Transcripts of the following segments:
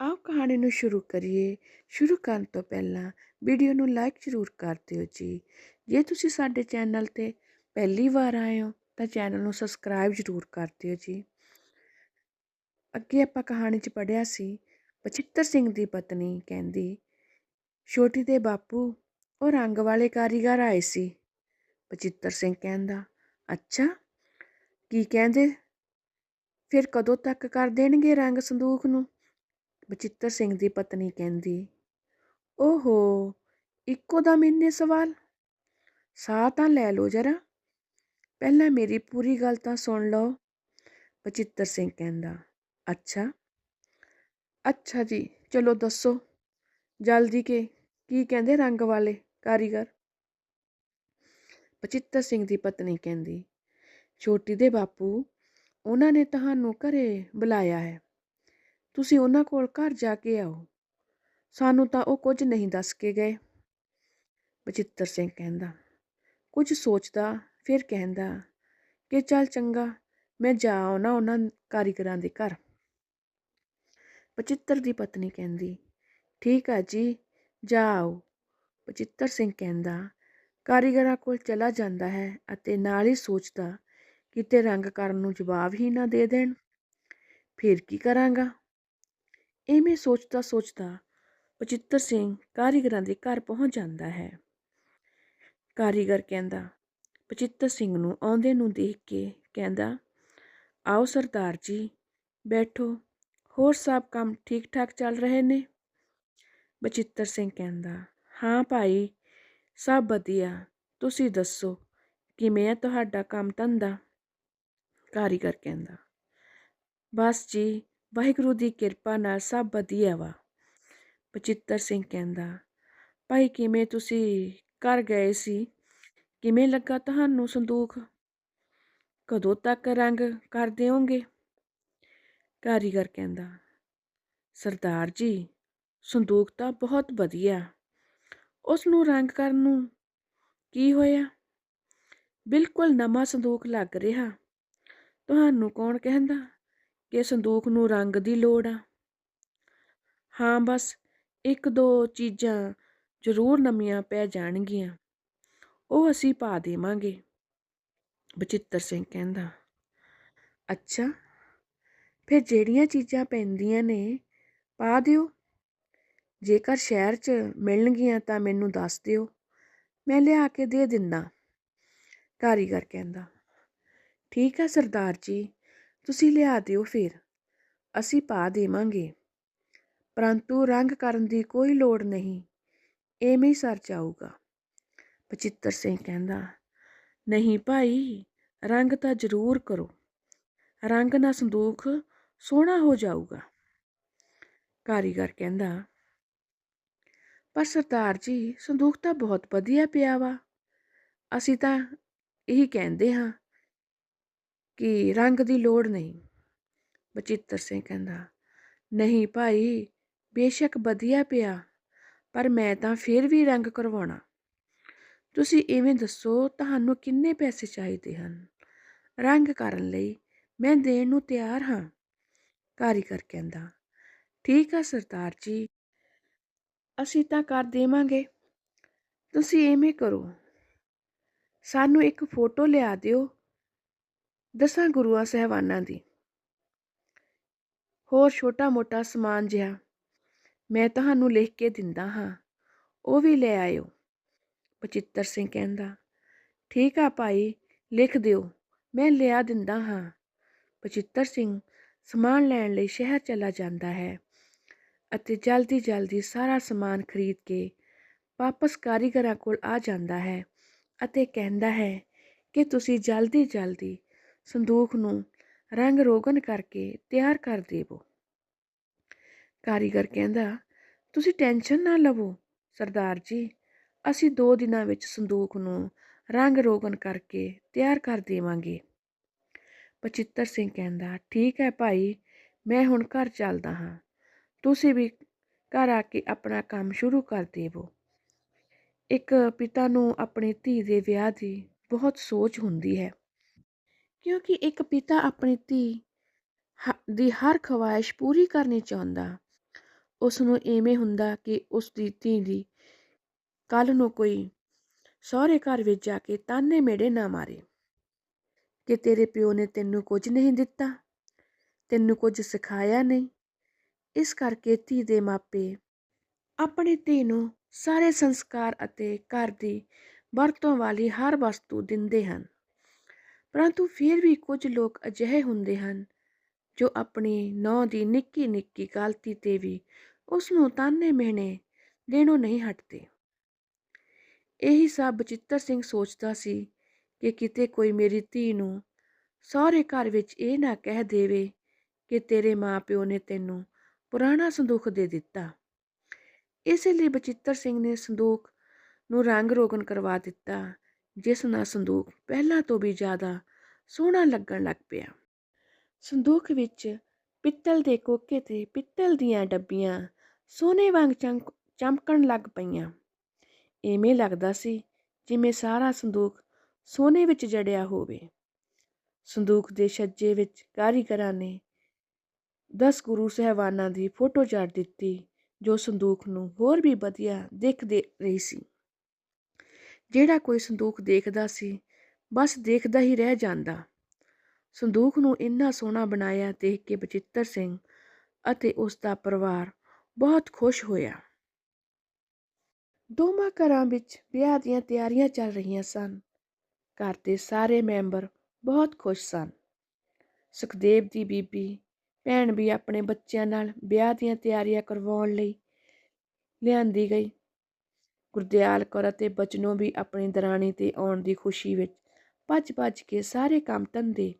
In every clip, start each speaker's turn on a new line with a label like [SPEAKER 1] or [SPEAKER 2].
[SPEAKER 1] ਆਓ ਕਹਾਣੀ ਨੂੰ ਸ਼ੁਰੂ ਕਰੀਏ। ਸ਼ੁਰੂ ਕਰਨ ਤੋਂ ਪਹਿਲਾਂ ਵੀਡੀਓ ਨੂੰ ਲਾਈਕ ਜ਼ਰੂਰ ਕਰ ਦਿਓ ਜੀ। ਜੇ ਤੁਸੀਂ ਸਾਡੇ ਚੈਨਲ ਤੇ ਪਹਿਲੀ ਵਾਰ ਆਏ ਹੋ, ਤਾਂ ਚੈਨਲ ਨੂੰ ਸਬਸਕ੍ਰਾਈਬ ਜ਼ਰੂਰ ਕਰ ਦਿਓ ਜੀ। ਅੱਗੇ ਆਪਾਂ ਕਹਾਣੀ 'ਚ ਪੜਿਆ ਸੀ ਬਚਿੱਤਰ ਸਿੰਘ ਦੀ ਪਤਨੀ ਕਹਿੰਦੀ, ਛੋਟੀ ਦੇ ਬਾਪੂ, ਉਹ ਰੰਗ ਵਾਲੇ ਕਾਰੀਗਰ ਆਏ ਸੀ। ਬਚਿੱਤਰ ਸਿੰਘ ਕਹਿੰਦਾ, ਅੱਛਾ, ਕੀ ਕਹਿੰਦੇ? ਫਿਰ ਕਦੋਂ ਤੱਕ ਕਰ ਦੇਣਗੇ ਰੰਗ ਸੰਦੂਕ ਨੂੰ? ਬਚਿੱਤਰ ਸਿੰਘ ਦੀ ਪਤਨੀ ਕਹਿੰਦੀ, ਓਹੋ, ਇੱਕੋ ਦਾ ਮੈਨੇ ਸਵਾਲ? ਸਾਹ ਤਾਂ ਲੈ ਲਓ ਜਰਾ। ਪਹਿਲਾਂ ਮੇਰੀ ਪੂਰੀ ਗੱਲ ਤਾਂ ਸੁਣ ਲਓ। ਬਚਿੱਤਰ ਸਿੰਘ ਕਹਿੰਦਾ, ਅੱਛਾ। ਅੱਛਾ ਜੀ, ਚਲੋ ਦੱਸੋ। ਜਲਦੀ ਕੇ, ਕੀ ਕਹਿੰਦੇ ਰੰਗ ਵਾਲੇ, ਕਾਰੀਗਰ? ਬਚਿੱਤਰ ਸਿੰਘ ਦੀ ਪਤਨੀ ਕਹਿੰਦੀ, ਛੋਟੀ ਦੇ ਬਾਪੂ, ਉਹਨਾਂ ਨੇ ਤੁਹਾਨੂੰ ਘਰੇ ਬੁਲਾਇਆ ਹੈ। ਤੁਸੀਂ ਉਹਨਾਂ ਕੋਲ ਘਰ ਜਾ ਕੇ ਆਓ। ਸਾਨੂੰ ਤਾਂ ਉਹ ਕੁਝ ਨਹੀਂ ਦੱਸ ਕੇ ਗਏ। ਬਚਿੱਤਰ ਸਿੰਘ ਕਹਿੰਦਾ, ਕੁਝ ਸੋਚਦਾ, ਫਿਰ ਕਹਿੰਦਾ ਕਿ ਚੱਲ ਚੰਗਾ, ਮੈਂ ਜਾ ਆਉਣਾ ਉਹਨਾਂ ਕਾਰੀਗਰਾਂ ਦੇ ਘਰ। ਬਚਿੱਤਰ ਦੀ ਪਤਨੀ ਕਹਿੰਦੀ, ਠੀਕ ਆ ਜੀ, ਜਾ ਆਓ। ਬਚਿੱਤਰ ਸਿੰਘ ਕਹਿੰਦਾ, ਕਾਰੀਗਰਾਂ ਕੋਲ ਚਲਾ ਜਾਂਦਾ ਹੈ ਅਤੇ ਨਾਲ ਹੀ ਸੋਚਦਾ ਕਿਤੇ ਰੰਗ ਕਰਨ ਨੂੰ ਜਵਾਬ ਹੀ ਨਾ ਦੇ ਦੇਣ। ਫਿਰ ਕੀ ਕਰਾਂਗਾ? ਇਵੇਂ ਸੋਚਦਾ ਸੋਚਦਾ ਬਚਿੱਤਰ ਸਿੰਘ ਕਾਰੀਗਰਾਂ ਦੇ ਘਰ ਪਹੁੰਚ ਜਾਂਦਾ ਹੈ। ਕਾਰੀਗਰ ਕਹਿੰਦਾ ਬਚਿੱਤਰ ਸਿੰਘ ਨੂੰ ਆਉਂਦੇ ਨੂੰ ਦੇਖ ਕੇ ਕਹਿੰਦਾ, ਆਓ ਸਰਦਾਰ ਜੀ, ਬੈਠੋ, ਹੋਰ ਸਭ ਕੰਮ ਠੀਕ ਠਾਕ ਚੱਲ ਰਹੇ ਨੇ? ਬਚਿੱਤਰ ਸਿੰਘ ਕਹਿੰਦਾ, ਹਾਂ ਭਾਈ, ਸਭ ਵਧੀਆ, ਤੁਸੀਂ ਦੱਸੋ, ਕਿਵੇਂ ਹੈ ਤੁਹਾਡਾ ਕੰਮ ਧੰਦਾ? ਕਾਰੀਗਰ ਕਹਿੰਦਾ, ਬਸ ਜੀ ਵਾਹਿਗੁਰੂ ਦੀ ਕਿਰਪਾ ਨਾਲ ਸਭ ਵਧੀਆ ਵਾ। ਬਚਿੱਤਰ ਸਿੰਘ ਕਹਿੰਦਾ, ਭਾਈ ਕਿਵੇਂ ਤੁਸੀਂ ਘਰ ਗਏ ਸੀ? ਕਿਵੇਂ ਲੱਗਾ ਤੁਹਾਨੂੰ ਸੰਦੂਕ ਕਦੋਂ ਤੱਕ ਰੰਗ ਕਰ ਦਿਓਗੇ? ਕਾਰੀਗਰ ਕਹਿੰਦਾ, ਸਰਦਾਰ ਜੀ ਸੰਦੂਕ ਤਾਂ ਬਹੁਤ ਵਧੀਆ। ਉਸ ਨੂੰ ਰੰਗ ਕਰਨ ਨੂੰ ਕੀ ਹੋਇਆ? ਬਿਲਕੁਲ ਨਵਾਂ ਸੰਦੂਕ ਲੱਗ ਰਿਹਾ। ਤੁਹਾਨੂੰ ਕੌਣ ਕਹਿੰਦਾ? ਕਿ ਸੰਦੂਕ ਨੂੰ ਰੰਗ ਦੀ ਲੋੜ ਆ। ਹਾਂ, ਬਸ ਇੱਕ ਦੋ ਚੀਜ਼ਾਂ ਜ਼ਰੂਰ ਨਵੀਆਂ ਪੈ ਜਾਣਗੀਆਂ। ਉਹ ਅਸੀਂ ਪਾ ਦੇਵਾਂਗੇ, ਬਚਿੱਤਰ ਸਿੰਘ ਕਹਿੰਦਾ। ਅੱਛਾ, ਫਿਰ ਜਿਹੜੀਆਂ ਚੀਜ਼ਾਂ ਪੈਂਦੀਆਂ ਨੇ, ਪਾ ਦਿਓ। ਜੇਕਰ ਸ਼ਹਿਰ 'ਚ ਮਿਲਣਗੀਆਂ ਤਾਂ ਮੈਨੂੰ ਦੱਸ ਦਿਓ। ਮੈਂ ਲਿਆ ਕੇ ਦੇ ਦਿੰਦਾ, ਕਾਰੀਗਰ ਕਹਿੰਦਾ। ਠੀਕ ਆ ਸਰਦਾਰ ਜੀ। ਤੁਸੀਂ ਲਿਆ ਦਿਓ ਫਿਰ। ਅਸੀਂ ਪਾ ਦੇਵਾਂਗੇ। ਪਰੰਤੂ ਰੰਗ ਕਰਨ ਦੀ ਕੋਈ ਲੋੜ ਨਹੀਂ। ਐਵੇਂ ਹੀ ਸਰ ਜਾਊਗਾ। ਬਚਿੱਤਰ ਸਿੰਘ ਕਹਿੰਦਾ, ਨਹੀਂ ਭਾਈ, ਰੰਗ ਤਾਂ ਜ਼ਰੂਰ ਕਰੋ। ਰੰਗ ਨਾਲ ਸੰਦੂਕ ਸੋਹਣਾ ਹੋ ਜਾਊਗਾ। ਕਾਰੀਗਰ ਕਹਿੰਦਾ, ਪਰ ਸਰਦਾਰ ਜੀ, ਸੰਦੂਖ ਤਾਂ ਬਹੁਤ ਵਧੀਆ ਪਿਆ ਵਾ। ਅਸੀਂ ਤਾਂ ਇਹੀ ਕਹਿੰਦੇ ਹਾਂ ਕਿ ਰੰਗ ਦੀ ਲੋੜ ਨਹੀਂ। ਬਚਿੱਤਰ ਸਿੰਘ ਕਹਿੰਦਾ, ਨਹੀਂ ਭਾਈ, ਬੇਸ਼ੱਕ ਵਧੀਆ ਪਿਆ, ਪਰ ਮੈਂ ਤਾਂ ਫਿਰ ਵੀ ਰੰਗ ਕਰਵਾਉਣਾ। ਤੁਸੀਂ ਇਵੇਂ ਦੱਸੋ ਤੁਹਾਨੂੰ ਕਿੰਨੇ ਪੈਸੇ ਚਾਹੀਦੇ ਹਨ? ਰੰਗ ਕਰਨ ਲਈ ਮੈਂ ਦੇਣ ਨੂੰ ਤਿਆਰ ਹਾਂ। ਕਾਰੀਗਰ ਕਹਿੰਦਾ, ਠੀਕ ਆ ਸਰਦਾਰ ਜੀ, ਅਸੀਂ ਤਾਂ ਕਰ ਦੇਵਾਂਗੇ। ਤੁਸੀਂ ਐਵੇਂ ਕਰੋ। ਸਾਨੂੰ ਇੱਕ ਫੋਟੋ ਲਿਆ ਦਿਓ ਦਸਾਂ ਗੁਰੂਆਂ ਸਹਿਬਾਨਾਂ ਦੀ। ਹੋਰ ਛੋਟਾ ਮੋਟਾ ਸਮਾਨ ਜਿਹਾ ਮੈਂ ਤੁਹਾਨੂੰ ਲਿਖ ਕੇ ਦਿੰਦਾ ਹਾਂ, ਉਹ ਵੀ ਲੈ ਆਇਓ, ਬਚਿੱਤਰ ਸਿੰਘ ਕਹਿੰਦਾ। ਠੀਕ ਆ ਭਾਈ, ਲਿਖ ਦਿਓ, ਮੈਂ ਲਿਆ ਦਿੰਦਾ ਹਾਂ। ਬਚਿੱਤਰ ਸਿੰਘ ਸਮਾਨ ਲੈਣ ਲਈ ਸ਼ਹਿਰ ਚਲਾ ਜਾਂਦਾ ਹੈ ਅਤੇ ਜਲਦੀ ਜਲਦੀ ਸਾਰਾ ਸਮਾਨ ਖਰੀਦ ਕੇ ਵਾਪਸ ਕਾਰੀਗਰਾਂ ਕੋਲ ਆ ਜਾਂਦਾ ਹੈ ਅਤੇ ਕਹਿੰਦਾ ਹੈ ਕਿ ਤੁਸੀਂ ਜਲਦੀ ਜਲਦੀ ਸੰਦੂਕ ਨੂੰ ਰੰਗ ਰੋਗਨ ਕਰਕੇ ਤਿਆਰ ਕਰ ਦੇਵੋ। ਕਾਰੀਗਰ ਕਹਿੰਦਾ, ਤੁਸੀਂ ਟੈਨਸ਼ਨ ਨਾ ਲਵੋ, ਸਰਦਾਰ ਜੀ। ਅਸੀਂ ਦੋ ਦਿਨਾਂ ਵਿੱਚ ਸੰਦੂਕ ਨੂੰ ਰੰਗ ਰੋਗਨ ਕਰਕੇ ਤਿਆਰ ਕਰ ਦੇਵਾਂਗੇ। ਪਚਿੱਤਰ ਸਿੰਘ ਕਹਿੰਦਾ, ਠੀਕ ਹੈ ਭਾਈ, ਮੈਂ ਹੁਣ ਘਰ ਚੱਲਦਾ ਹਾਂ। ਤੁਸੀਂ ਵੀ ਘਰ ਆ ਕੇ ਆਪਣਾ ਕੰਮ ਸ਼ੁਰੂ ਕਰ ਦੇਵੋ। ਇੱਕ ਪਿਤਾ ਨੂੰ ਆਪਣੀ ਧੀ ਦੇ ਵਿਆਹ ਦੀ ਬਹੁਤ ਸੋਚ ਹੁੰਦੀ ਹੈ। ਕਿਉਂਕਿ ਇੱਕ ਪਿਤਾ ਆਪਣੀ ਧੀ ਹ- ਦੀ ਹਰ ਖਵਾਇਸ਼ ਪੂਰੀ ਕਰਨੀ ਚਾਹੁੰਦਾ। ਉਸ ਨੂੰ ਇਵੇਂ ਹੁੰਦਾ ਕਿ ਉਸ ਦੀ ਧੀ ਦੀ ਕੱਲ ਨੂੰ ਕੋਈ ਸਹੁਰੇ ਘਰ ਵਿੱਚ ਜਾ ਕੇ ਤਾਨੇ ਮੇੜੇ ਨਾ ਮਾਰੇ। ਕਿ ਤੇਰੇ ਪਿਓ ਨੇ ਤੈਨੂੰ ਕੁਝ ਨਹੀਂ ਦਿੱਤਾ, ਤੈਨੂੰ ਕੁਝ ਸਿਖਾਇਆ ਨਹੀਂ। ਇਸ ਕਰਕੇ ਧੀ ਦੇ ਮਾਪੇ ਆਪਣੀ ਧੀ ਨੂੰ ਸਾਰੇ ਸੰਸਕਾਰ ਅਤੇ ਘਰ ਦੀ ਵਰਤੋਂ ਵਾਲੀ ਹਰ ਵਸਤੂ ਦਿੰਦੇ ਹਨ। ਪਰੰਤੂ ਫਿਰ ਵੀ ਕੁਝ ਲੋਕ ਅਜਿਹੇ ਹੁੰਦੇ ਹਨ, ਜੋ ਆਪਣੀ ਨੌ ਦੀ ਨਿੱਕੀ ਨਿੱਕੀ ਗਲਤੀ ਤੇ ਵੀ ਉਸ ਨੂੰ ਤਾਨੇ ਮਿਹਣੇ ਦੇਣੋਂ ਨਹੀਂ ਹਟਦੇ। ਇਹੀ ਸਭ ਬਚਿੱਤਰ ਸਿੰਘ ਸੋਚਦਾ ਸੀ ਕਿ ਕਿਤੇ ਕੋਈ ਮੇਰੀ ਧੀ ਨੂੰ ਸਹੁਰੇ ਘਰ ਵਿੱਚ ਇਹ ਨਾ ਕਹਿ ਦੇਵੇ ਕਿ ਤੇਰੇ ਮਾਪਿਓ ਨੇ ਤੈਨੂੰ ਪੁਰਾਣਾ ਸੰਦੂਖ ਦੇ ਦਿੱਤਾ। ਇਸੇ ਲਈ ਬਚਿੱਤਰ ਸਿੰਘ ਨੇ ਸੰਦੂਕ ਨੂੰ ਰੰਗ ਰੋਗਨ ਕਰਵਾ ਦਿੱਤਾ, ਜਿਸ ਨਾਲ ਸੰਦੂਕ ਪਹਿਲਾਂ ਤੋਂ ਵੀ ਜ਼ਿਆਦਾ ਸੋਹਣਾ ਲੱਗਣ ਲੱਗ ਪਿਆ। ਸੰਦੂਕ ਵਿੱਚ ਪਿੱਤਲ ਦੇ ਕੋਕੇ ਤੇ ਪਿੱਤਲ ਦੀਆਂ ਡੱਬੀਆਂ ਸੋਨੇ ਵਾਂਗ ਚਮਕ, ਚਮਕਣ ਲੱਗ ਪਈਆਂ। ਐਵੇਂ ਲੱਗਦਾ ਸੀ ਜਿਵੇਂ ਸਾਰਾ ਸੰਦੂਕ ਸੋਨੇ ਵਿੱਚ ਜੜਿਆ ਹੋਵੇ। ਸੰਦੂਕ ਦੇ ਛੱਜੇ ਵਿੱਚ ਕਾਰੀਗਰਾਂ ਨੇ ਦਸ ਗੁਰੂ ਸਹਿਬਾਨਾਂ ਦੀ ਫੋਟੋ ਜੜ ਦਿੱਤੀ, ਜੋ ਸੰਦੂਕ ਨੂੰ ਹੋਰ ਵੀ ਵਧੀਆ ਦਿਖਦੇ ਰਹੀ ਸੀ। ਜਿਹੜਾ ਕੋਈ ਸੰਦੂਕ ਦੇਖਦਾ ਸੀ ਬਸ ਦੇਖਦਾ ਹੀ ਰਹਿ ਜਾਂਦਾ। ਸੰਦੂਕ ਨੂੰ ਇੰਨਾ ਸੋਹਣਾ ਬਣਾਇਆ ਦੇਖ ਕੇ ਬਚਿੱਤਰ ਸਿੰਘ ਅਤੇ ਉਸ ਦਾ ਪਰਿਵਾਰ ਬਹੁਤ ਖੁਸ਼ ਹੋਇਆ। ਦੋਵਾਂ ਘਰਾਂ ਵਿੱਚ ਵਿਆਹ ਦੀਆਂ ਤਿਆਰੀਆਂ ਚੱਲ ਰਹੀਆਂ ਸਨ। ਘਰ ਦੇ ਸਾਰੇ ਮੈਂਬਰ ਬਹੁਤ ਖੁਸ਼ ਸਨ। ਸੁਖਦੇਵ ਦੀ ਬੀਬੀ, ਭੈਣ ਵੀ ਆਪਣੇ ਬੱਚਿਆਂ ਨਾਲ ਵਿਆਹ ਦੀਆਂ ਤਿਆਰੀਆਂ ਕਰਵਾਉਣ ਲਈ ਲਿਆਂਦੀ ਗਈ। ਗੁਰਦਿਆਲ ਕੌਰ ਅਤੇ ਬਚਨੋਂ ਵੀ ਆਪਣੀ ਦਰਾਣੀ ਤੇ ਆਉਣ ਦੀ ਖੁਸ਼ੀ ਵਿੱਚ ਭੱਜ-ਭੱਜ ਕੇ ਸਾਰੇ ਕੰਮ ਧੰਦੇ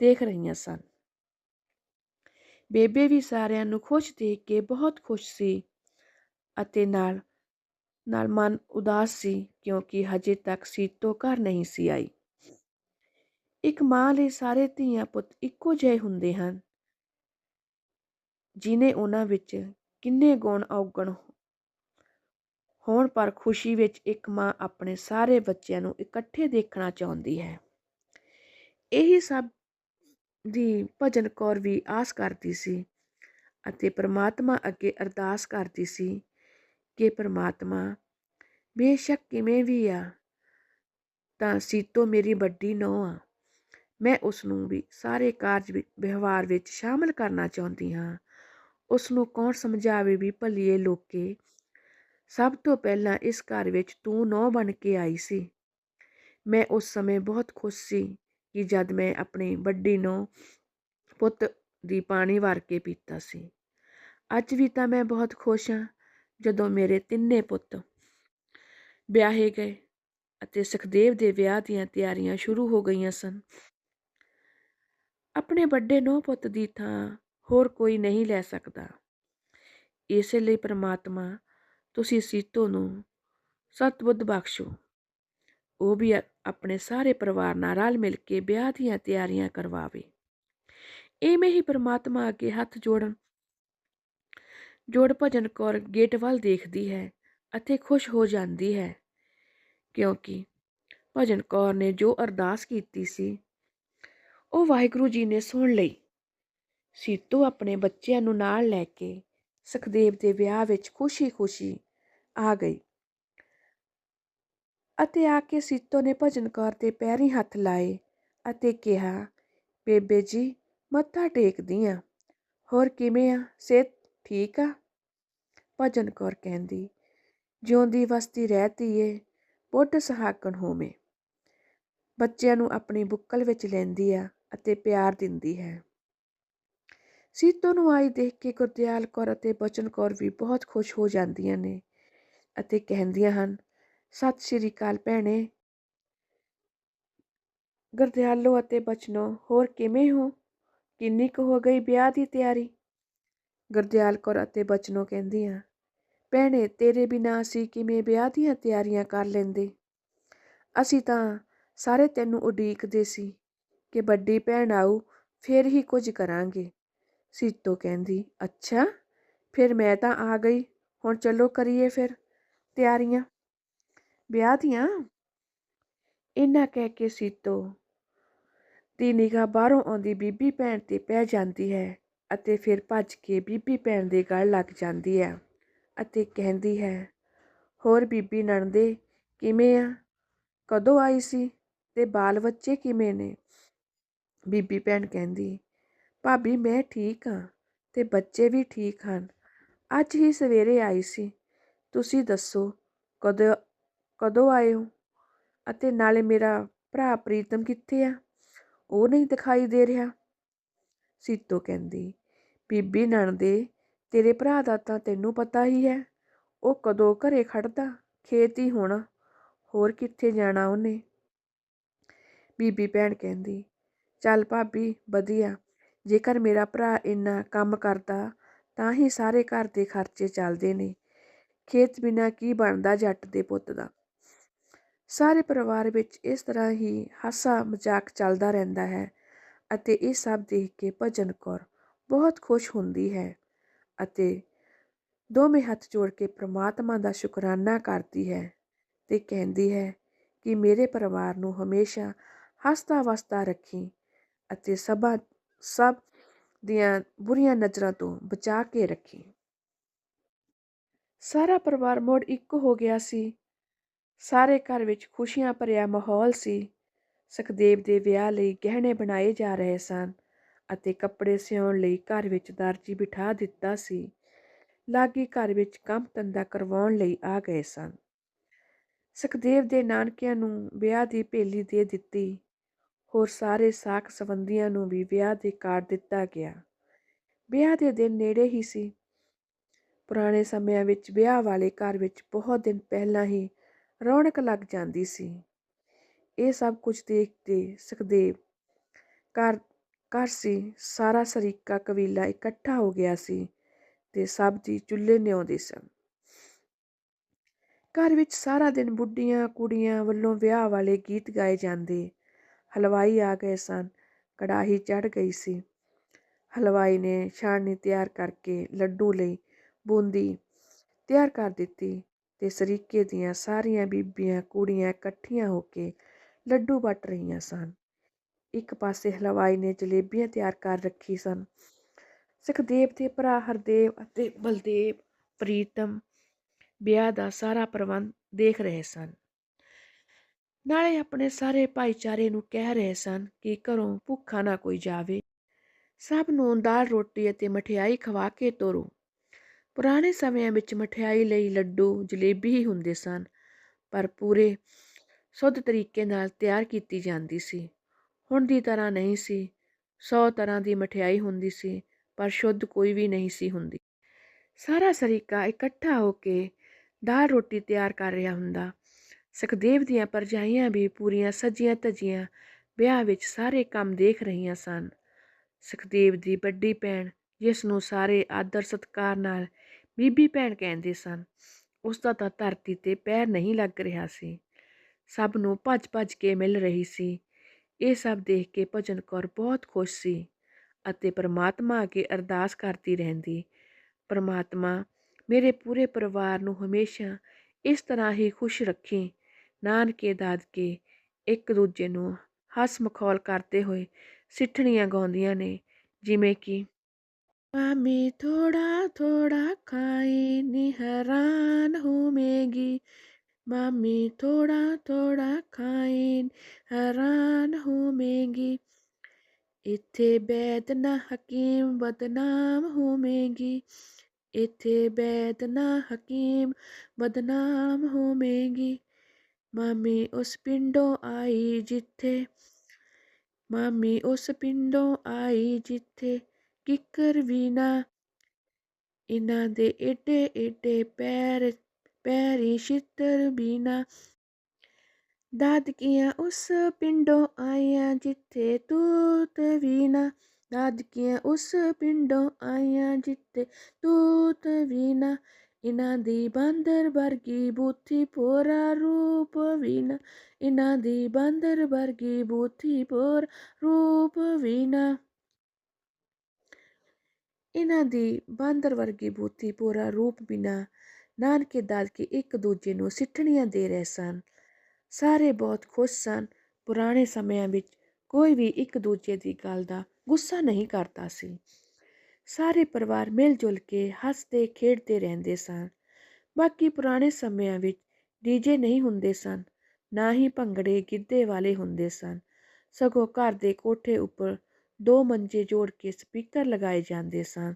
[SPEAKER 1] ਦੇਖ ਰਹੀਆਂ ਸਨ। ਬੇਬੇ ਵੀ ਸਾਰਿਆਂ ਨੂੰ ਖੁਸ਼ ਦੇਖ ਕੇ ਬਹੁਤ ਖੁਸ਼ ਸੀ ਅਤੇ ਨਾਲ ਨਾਲ ਮਨ ਉਦਾਸ ਸੀ ਕਿਉਂਕਿ ਹਜੇ ਤੱਕ ਸੀਤੋ ਘਰ ਨਹੀਂ ਸੀ ਆਈ। ਇੱਕ ਮਾਂ ਲਈ ਸਾਰੇ ਧੀਆਂ ਪੁੱਤ ਇੱਕੋ ਜਿਹੇ ਹੁੰਦੇ ਹਨ, ਜਿਨੇ ਉਹਨਾਂ ਵਿੱਚ ਕਿੰਨੇ ਗੁਣ ਔਗਣ ਹੋਣ ਪਰ ਖੁਸ਼ੀ ਵਿੱਚ ਇੱਕ ਮਾਂ ਆਪਣੇ ਸਾਰੇ ਬੱਚਿਆਂ ਨੂੰ ਇਕੱਠੇ ਦੇਖਣਾ ਚਾਹੁੰਦੀ ਹੈ। ਇਹੀ ਸਭ ਦੀ ਭਜਨ ਕੌਰ ਵੀ ਆਸ ਕਰਦੀ ਸੀ ਅਤੇ ਪ੍ਰਮਾਤਮਾ ਅੱਗੇ ਅਰਦਾਸ ਕਰਦੀ ਸੀ ਕਿ ਪ੍ਰਮਾਤਮਾ, ਬੇਸ਼ੱਕ ਕਿਵੇਂ ਵੀ ਆ, ਤਾਂ ਸੀਤੋ ਮੇਰੀ ਵੱਡੀ ਨੌਂ ਆ। ਮੈਂ ਉਸ ਨੂੰ ਵੀ ਸਾਰੇ ਕਾਰਜ ਵਿਵਹਾਰ ਵਿੱਚ ਸ਼ਾਮਲ ਕਰਨਾ ਚਾਹੁੰਦੀ ਹਾਂ। ਉਸ ਨੂੰ ਕੌਣ ਸਮਝਾਵੇ ਵੀ ਭਲੀਏ ਲੋਕੇ ਸਭ ਤੋਂ ਪਹਿਲਾਂ ਇਸ ਘਰ ਵਿੱਚ ਤੂੰ ਨੌ ਬਣ ਕੇ ਆਈ ਸੀ। ਮੈਂ ਉਸ ਸਮੇਂ ਬਹੁਤ ਖੁਸ਼ ਸੀ ਕਿ ਜਦ ਮੈਂ ਆਪਣੀ ਵੱਡੀ ਨੌ ਪੁੱਤ ਦੀ ਪਾਣੀ ਵਾਰ ਕੇ ਪੀਤਾ ਸੀ। ਅੱਜ ਵੀ ਤਾਂ ਮੈਂ ਬਹੁਤ ਖੁਸ਼ ਹਾਂ ਜਦੋਂ ਮੇਰੇ ਤਿੰਨੇ ਪੁੱਤ ਵਿਆਹੇ ਗਏ ਅਤੇ ਸੁਖਦੇਵ ਦੇ ਵਿਆਹ ਦੀਆਂ ਤਿਆਰੀਆਂ ਸ਼ੁਰੂ ਹੋ ਗਈਆਂ ਸਨ। ਆਪਣੇ ਵੱਡੇ ਨੌ ਪੁੱਤ ਦੀ ਥਾਂ ਹੋਰ ਕੋਈ ਨਹੀਂ ਲੈ ਸਕਦਾ। ਇਸੇ ਲਈ ਪ੍ਰਮਾਤਮਾ ਤੁਸੀਂ ਸੀਤੋ ਨੂੰ ਸਤਬੁੱਧ ਬਖਸ਼ੋ ਉਹ ਵੀ ਆਪਣੇ ਸਾਰੇ ਪਰਿਵਾਰ ਨਾਲ ਰਲ ਮਿਲ ਕੇ ਵਿਆਹ ਦੀਆਂ ਤਿਆਰੀਆਂ ਕਰਵਾਵੇ ਐਵੇਂ ਹੀ ਪ੍ਰਮਾਤਮਾ ਅੱਗੇ ਹੱਥ ਜੋੜਨ ਜੋੜ ਭਜਨ ਕੌਰ ਗੇਟ ਵੱਲ ਦੇਖਦੀ ਹੈ ਅਤੇ ਖੁਸ਼ ਹੋ ਜਾਂਦੀ ਹੈ ਕਿਉਂਕਿ ਭਜਨ ਕੌਰ ਨੇ ਜੋ ਅਰਦਾਸ ਕੀਤੀ ਸੀ ਉਹ ਵਾਹਿਗੁਰੂ ਜੀ ਨੇ ਸੁਣ ਲਈ ਸੀਤੋ ਆਪਣੇ ਬੱਚਿਆਂ ਨੂੰ ਨਾਲ ਲੈ ਕੇ ਸੁਖਦੇਵ ਦੇ ਵਿਆਹ ਵਿੱਚ ਖੁਸ਼ੀ-ਖੁਸ਼ੀ ਆ ਗਈ। ਅਤੇ ਆ ਕੇ ਸੀਤੋ ਨੇ ਭਜਨ ਕੌਰ ਦੇ ਪੈਰੀ ਹੱਥ ਲਾਏ ਅਤੇ ਕਿਹਾ, ਬੇਬੇ ਜੀ, ਮੱਥਾ ਟੇਕਦੀ ਆ। ਹੋਰ ਕਿਵੇਂ ਆ? ਸਿਹਤ ਠੀਕ ਆ? ਭਜਨ ਕੌਰ ਕਹਿੰਦੀ, ਜਿਉਂਦੀ ਵਸਤੀ ਰਹਤੀ ਏ, ਪੁੱਟ ਸਹਾਕਣ ਹੋਵੇਂ। ਬੱਚਿਆਂ ਨੂੰ ਆਪਣੀ ਬੁੱਕਲ ਵਿੱਚ ਲੈਂਦੀ ਆ ਅਤੇ ਪਿਆਰ ਦਿੰਦੀ ਹੈ। ਸੀਤੋ ਨੂੰ ਆਈ ਦੇਖ ਕੇ ਗੁਰਦਿਆਲ ਕੌਰ ਅਤੇ ਬਚਨ ਕੌਰ ਵੀ ਬਹੁਤ ਖੁਸ਼ ਹੋ ਜਾਂਦੀਆਂ ਨੇ। ਅਤੇ ਕਹਿੰਦੀਆਂ ਹਨ, ਸਤਿ ਸ਼੍ਰੀ ਅਕਾਲ ਭੈਣੇ। ਗੁਰਦਿਆਲੋ ਅਤੇ ਬਚਨੋ, ਹੋਰ ਕਿਵੇਂ ਹੋ? ਕਿੰਨੀ ਕੁ ਹੋ ਗਈ ਵਿਆਹ ਦੀ ਤਿਆਰੀ? ਗੁਰਦਿਆਲ ਕੌਰ ਅਤੇ ਬਚਨੋ ਕਹਿੰਦੀਆਂ, ਭੈਣੇ, ਤੇਰੇ ਬਿਨਾਂ ਅਸੀਂ ਕਿਵੇਂ ਵਿਆਹ ਦੀਆਂ ਤਿਆਰੀਆਂ ਕਰ ਲੈਂਦੇ? ਅਸੀਂ ਤਾਂ ਸਾਰੇ ਤੈਨੂੰ ਉਡੀਕਦੇ ਸੀ ਕਿ ਵੱਡੀ ਭੈਣ ਆਊ, ਫਿਰ ਹੀ ਕੁਝ ਕਰਾਂਗੇ। ਸੀਤੋ ਕਹਿੰਦੀ, ਅੱਛਾ, ਫਿਰ ਮੈਂ ਤਾਂ ਆ ਗਈ, ਹੁਣ ਚਲੋ ਕਰੀਏ ਫਿਰ। ਤਿਆਰੀਆਂ। ਵਿਆਹ ਦੀਆਂ? ਇੰਨਾ ਕਹਿ ਕੇ ਸੀਤੋ, ਦੀ ਨਿਗਾਹ ਬਾਹਰੋਂ ਆਉਂਦੀ ਬੀਬੀ ਭੈਣ ਤੇ ਪੈ ਜਾਂਦੀ ਹੈ ਅਤੇ ਫਿਰ ਭੱਜ ਕੇ ਬੀਬੀ ਭੈਣ ਦੇ ਗਲ ਲੱਗ ਜਾਂਦੀ ਹੈ ਅਤੇ ਕਹਿੰਦੀ ਹੈ, ਹੋਰ ਬੀਬੀ ਨਣਦੇ ਕਿਵੇਂ ਆ? ਕਦੋਂ ਆਈ ਸੀ ਤੇ ਬਾਲ ਬੱਚੇ ਕਿਵੇਂ ਨੇ? ਬੀਬੀ ਭੈਣ ਕਹਿੰਦੀ, ਭਾਬੀ ਮੈਂ ਠੀਕ ਹਾਂ ਤੇ ਬੱਚੇ ਵੀ ਠੀਕ ਹਨ। ਅੱਜ ਹੀ ਸਵੇਰੇ ਆਈ ਸੀ ਤੁਸੀਂ ਦੱਸੋ, ਕਦੋਂ ਕਦੋਂ ਆਏ ਹੋ? ਅਤੇ ਨਾਲੇ ਮੇਰਾ ਭਰਾ ਪ੍ਰੀਤਮ ਕਿੱਥੇ ਆ? ਉਹ ਨਹੀਂ ਦਿਖਾਈ ਦੇ ਰਿਹਾ। ਸੀਤੋ ਕਹਿੰਦੀ, ਬੀਬੀ ਨਣਦੇ ਤੇਰੇ ਭਰਾ ਦਾ ਤਾਂ ਤੈਨੂੰ ਪਤਾ ਹੀ ਹੈ। ਉਹ ਕਦੋਂ ਘਰੇ ਖੜਦਾ? ਖੇਤ ਹੀ ਹੋਣਾ। ਹੋਰ ਕਿੱਥੇ ਜਾਣਾ ਉਹਨੇ? ਬੀਬੀ ਭੈਣ ਕਹਿੰਦੀ, ਚੱਲ ਭਾਬੀ, ਵਧੀਆ। ਜੇਕਰ ਮੇਰਾ ਭਰਾ ਇੰਨਾ ਕੰਮ ਕਰਦਾ, ਤਾਂ ਹੀ ਸਾਰੇ ਘਰ ਦੇ ਖਰਚੇ ਚੱਲਦੇ ਨੇ। ਖੇਤ ਬਿਨਾ ਕੀ ਬਣਦਾ ਜੱਟ ਦੇ ਪੁੱਤ ਦਾ। ਸਾਰੇ ਪਰਿਵਾਰ ਵਿੱਚ ਇਸ ਤਰ੍ਹਾਂ ਹੀ ਹਾਸਾ ਮਜ਼ਾਕ ਚੱਲਦਾ ਰਹਿੰਦਾ ਹੈ ਅਤੇ ਇਹ ਸਭ ਦੇਖ ਕੇ ਭਜਨ ਕੌਰ ਬਹੁਤ ਖੁਸ਼ ਹੁੰਦੀ ਹੈ ਅਤੇ ਦੋਵੇਂ ਹੱਥ ਜੋੜ ਕੇ ਪ੍ਰਮਾਤਮਾ ਦਾ ਸ਼ੁਕਰਾਨਾ ਕਰਦੀ ਹੈ ਤੇ ਕਹਿੰਦੀ ਹੈ ਕਿ ਮੇਰੇ ਪਰਿਵਾਰ ਨੂੰ ਹਮੇਸ਼ਾ ਹੱਸਦਾ ਵਸਦਾ ਰੱਖੀ ਅਤੇ ਸਭਾ ਸਭ ਦੀਆਂ ਬੁਰੀਆਂ ਨਜ਼ਰਾਂ ਤੋਂ ਬਚਾ ਕੇ ਰੱਖੀ। ਸਾਰਾ ਪਰਿਵਾਰ ਮੁੜ ਇੱਕ ਹੋ ਗਿਆ ਸੀ। ਸਾਰੇ ਘਰ ਵਿੱਚ ਖੁਸ਼ੀਆਂ ਭਰਿਆ ਮਾਹੌਲ ਸੀ। ਸੁਖਦੇਵ ਦੇ ਵਿਆਹ ਲਈ ਗਹਿਣੇ ਬਣਾਏ ਜਾ ਰਹੇ ਸਨ ਅਤੇ ਕੱਪੜੇ ਸਿਉਣ ਲਈ ਘਰ ਵਿੱਚ ਦਰਜੀ ਬਿਠਾ ਦਿੱਤਾ ਸੀ। ਲਾਗੀ ਘਰ ਵਿੱਚ ਕੰਮ ਧੰਦਾ ਕਰਵਾਉਣ ਲਈ ਆ ਗਏ ਸਨ। ਸੁਖਦੇਵ ਦੇ ਨਾਨਕਿਆਂ ਨੂੰ ਵਿਆਹ ਦੀ ਭੇਲੀ ਦੇ ਦਿੱਤੀ। ਹੋਰ ਸਾਰੇ ਸਾਕ ਸੰਬੰਧੀਆਂ ਨੂੰ ਵੀ ਵਿਆਹ ਦੇ ਕਾਰਡ ਦਿੱਤਾ ਗਿਆ। ਵਿਆਹ ਦੇ ਦਿਨ ਨੇੜੇ ਹੀ ਸੀ। ਪੁਰਾਣੇ ਸਮਿਆਂ ਵਿੱਚ ਵਿਆਹ ਵਾਲੇ ਘਰ ਵਿੱਚ ਬਹੁਤ ਦਿਨ ਪਹਿਲਾਂ ਹੀ ਰੌਣਕ ਲੱਗ ਜਾਂਦੀ ਸੀ। ਇਹ ਸਭ ਕੁਝ ਦੇਖਦੇ ਸੁਖਦੇਵ ਘਰ ਘਰ ਸੀ, ਸਾਰਾ ਸਰੀਕਾ ਕਬੀਲਾ ਇਕੱਠਾ ਹੋ ਗਿਆ ਸੀ ਤੇ ਸਭ ਦੀ ਚੁੱਲ੍ਹੇ ਨਿਆਉਂਦੇ ਸਨ। ਘਰ ਵਿੱਚ ਸਾਰਾ ਦਿਨ ਬੁੱਢੀਆਂ ਕੁੜੀਆਂ ਵੱਲੋਂ ਵਿਆਹ ਵਾਲੇ ਗੀਤ ਗਾਏ ਜਾਂਦੇ। ਹਲਵਾਈ ਆ ਗਏ ਸਨ, ਕੜਾਹੀ ਚੜ ਗਈ ਸੀ। ਹਲਵਾਈ ਨੇ ਛਾਣਨੀ ਤਿਆਰ ਕਰਕੇ ਲੱਡੂ ਲਈ ਬੂੰਦੀ ਤਿਆਰ ਕਰ ਦਿੱਤੀ ਤੇ ਸਰੀਕੇ ਦੀਆਂ ਸਾਰੀਆਂ ਬੀਬੀਆਂ ਕੁੜੀਆਂ ਇਕੱਠੀਆਂ ਹੋ ਕੇ ਲੱਡੂ ਵਟ ਰਹੀਆਂ ਸਨ। ਇੱਕ ਪਾਸੇ ਹਲਵਾਈ ਨੇ ਜਲੇਬੀਆਂ ਤਿਆਰ ਕਰ ਰੱਖੀ ਸਨ। ਸੁਖਦੇਵ ਦੇ ਭਰਾ ਹਰਦੇਵ ਅਤੇ ਬਲਦੇਵ, ਪ੍ਰੀਤਮ ਵਿਆਹ ਦਾ ਸਾਰਾ ਪ੍ਰਬੰਧ ਦੇਖ ਰਹੇ ਸਨ। ਨਾਲੇ ਆਪਣੇ ਸਾਰੇ ਭਾਈਚਾਰੇ ਨੂੰ ਕਹਿ ਰਹੇ ਸਨ ਕਿ ਘਰੋਂ ਭੁੱਖਾ ਨਾ ਕੋਈ ਜਾਵੇ। ਸਭ ਨੂੰ ਦਾਲ ਰੋਟੀ ਅਤੇ ਮਠਿਆਈ ਖਵਾ ਕੇ ਤੋਰੋ। ਪੁਰਾਣੇ ਸਮਿਆਂ ਵਿੱਚ ਮਠਿਆਈ ਲਈ ਲੱਡੂ, ਜਲੇਬੀ ਹੀ ਹੁੰਦੇ ਸਨ, ਪਰ ਪੂਰੇ ਸ਼ੁੱਧ ਤਰੀਕੇ ਨਾਲ ਤਿਆਰ ਕੀਤੀ ਜਾਂਦੀ ਸੀ। ਹੁਣ ਦੀ ਤਰ੍ਹਾਂ ਨਹੀਂ ਸੀ। ਸੌ ਤਰ੍ਹਾਂ ਦੀ ਮਠਿਆਈ ਹੁੰਦੀ ਸੀ, ਪਰ ਸ਼ੁੱਧ ਕੋਈ ਵੀ ਨਹੀਂ ਸੀ ਹੁੰਦੀ। ਸਾਰਾ ਸਰੀਕਾ ਇਕੱਠਾ ਹੋ ਕੇ ਦਾਲ ਰੋਟੀ ਤਿਆਰ ਕਰ ਰਿਹਾ ਹੁੰਦਾ। ਸੁਖਦੇਵ ਦੀਆਂ ਪਰਜਾਈਆਂ ਵੀ ਪੂਰੀਆਂ ਸਜੀਆਂ ਧਜੀਆਂ ਵਿਆਹ ਵਿੱਚ ਸਾਰੇ ਕੰਮ ਦੇਖ ਰਹੀਆਂ ਸਨ। ਸੁਖਦੇਵ ਦੀ ਵੱਡੀ ਭੈਣ, ਜਿਸ ਨੂੰ ਸਾਰੇ ਆਦਰ ਸਤਕਾਰ ਨਾਲ ਬੀਬੀ ਭੈਣ ਕਹਿੰਦੇ ਸਨ ਉਸ ਦਾ ਤਾਂ ਧਰਤੀ ਤੇ ਪੈਰ ਨਹੀਂ ਲੱਗ ਰਿਹਾ ਸੀ। ਸਭ ਨੂੰ ਭੱਜ-ਭੱਜ ਕੇ ਮਿਲ ਰਹੀ ਸੀ। ਇਹ ਸਭ ਦੇਖ ਕੇ ਭਜਨ ਕੌਰ ਬਹੁਤ ਖੁਸ਼ ਸੀ ਅਤੇ ਪਰਮਾਤਮਾ ਅੱਗੇ ਅਰਦਾਸ ਕਰਦੀ ਰਹਿੰਦੀ, ਪਰਮਾਤਮਾ, ਮੇਰੇ ਪੂਰੇ ਪਰਿਵਾਰ ਨੂੰ ਹਮੇਸ਼ਾ ਇਸ ਤਰ੍ਹਾਂ ਹੀ ਖੁਸ਼ ਰੱਖੀ। ਨਾਨਕੇ ਦਾਦਕੇ ਇੱਕ ਦੂਜੇ ਨੂੰ ਹੱਸ ਮਖੌਲ ਕਰਦੇ ਹੋਏ ਸਿੱਠਣੀਆਂ ਗਾਉਂਦੀਆਂ ਨੇ, ਜਿਵੇਂ ਕਿ ਮਾਮੀ ਥੋੜਾ ਥੋੜਾ ਖਾਏ ਨੀ ਹੈਰਾਨ ਹੋਵੇਗੀ ਮਾਮੀ ਥੋੜਾ ਥੋੜਾ ਖਾਏ ਹੈਰਾਨ ਹੋਵੇਗੀ ਇੱਥੇ ਬੈਦ ਨਾ ਹਕੀਮ ਬਦਨਾਮ ਹੋਵੇਗੀ ਇੱਥੇ ਬੈਦ ਨਾ ਹਕੀਮ ਬਦਨਾਮ ਹੋਵੇਗੀ ਮਾਮੀ ਉਸ ਪਿੰਡੋਂ ਆਈ ਜਿੱਥੇ ਮਾਮੀ ਉਸ ਪਿੰਡੋਂ ਆਈ ਜਿੱਥੇ ਕਿੱਕਰ ਵੀ ਨਾ। ਇਹਨਾਂ ਦੇ ਏਡੇ ਏਡੇ ਪੈਰ, ਪੈਰੀ ਛਿੱਤਰ ਵੀ ਨਾ। ਦਾਦਕੀਆਂ ਉਸ ਪਿੰਡੋਂ ਆਈਆਂ ਜਿੱਥੇ ਤੂਤ ਵੀ ਨਾ। ਦਾਦਕੀਆਂ ਉਸ ਪਿੰਡੋਂ ਆਈਆਂ ਜਿੱਥੇ ਤੂਤ ਵੀ ਨਾ। ਇਹਨਾਂ ਦੀ ਬਾਂਦਰ ਵਰਗੀ ਬੂਥੀ ਪੋਰਾ ਰੂਪ ਵੀ ਨਾ। ਇਹਨਾਂ ਦੀ ਬਾਂਦਰ ਵਰਗੀ ਬੂਥੀ ਪੋਰ ਰੂਪ ਵੀ ਨਾ। ਇਹਨਾਂ ਦੀ ਬਾਂਦਰ ਵਰਗੀ ਬੂਥੀ ਪੂਰਾ ਰੂਪ ਬਿਨਾ ਨਾਨਕੇ ਦਾਦਕੇ ਇੱਕ ਦੂਜੇ ਨੂੰ ਸਿੱਠਣੀਆਂ ਦੇ ਰਹੇ ਸਨ। ਸਾਰੇ ਬਹੁਤ ਖੁਸ਼ ਸਨ। ਪੁਰਾਣੇ ਸਮਿਆਂ ਵਿੱਚ ਕੋਈ ਵੀ ਇੱਕ ਦੂਜੇ ਦੀ ਗੱਲ ਦਾ ਗੁੱਸਾ ਨਹੀਂ ਕਰਦਾ ਸੀ। ਸਾਰੇ ਪਰਿਵਾਰ ਮਿਲ ਜੁਲ ਕੇ ਹੱਸਦੇ, ਖੇਡਦੇ ਰਹਿੰਦੇ ਸਨ। ਬਾਕੀ ਪੁਰਾਣੇ ਸਮਿਆਂ ਵਿੱਚ ਡੀਜੇ ਨਹੀਂ ਹੁੰਦੇ ਸਨ, ਨਾ ਹੀ ਭੰਗੜੇ ਗਿੱਧੇ ਵਾਲੇ ਹੁੰਦੇ ਸਨ। ਸਗੋਂ ਘਰ ਦੇ ਕੋਠੇ ਉੱਪਰ ਦੋ ਮੰਜੇ ਜੋੜ ਕੇ ਸਪੀਕਰ ਲਗਾਏ ਜਾਂਦੇ ਸਨ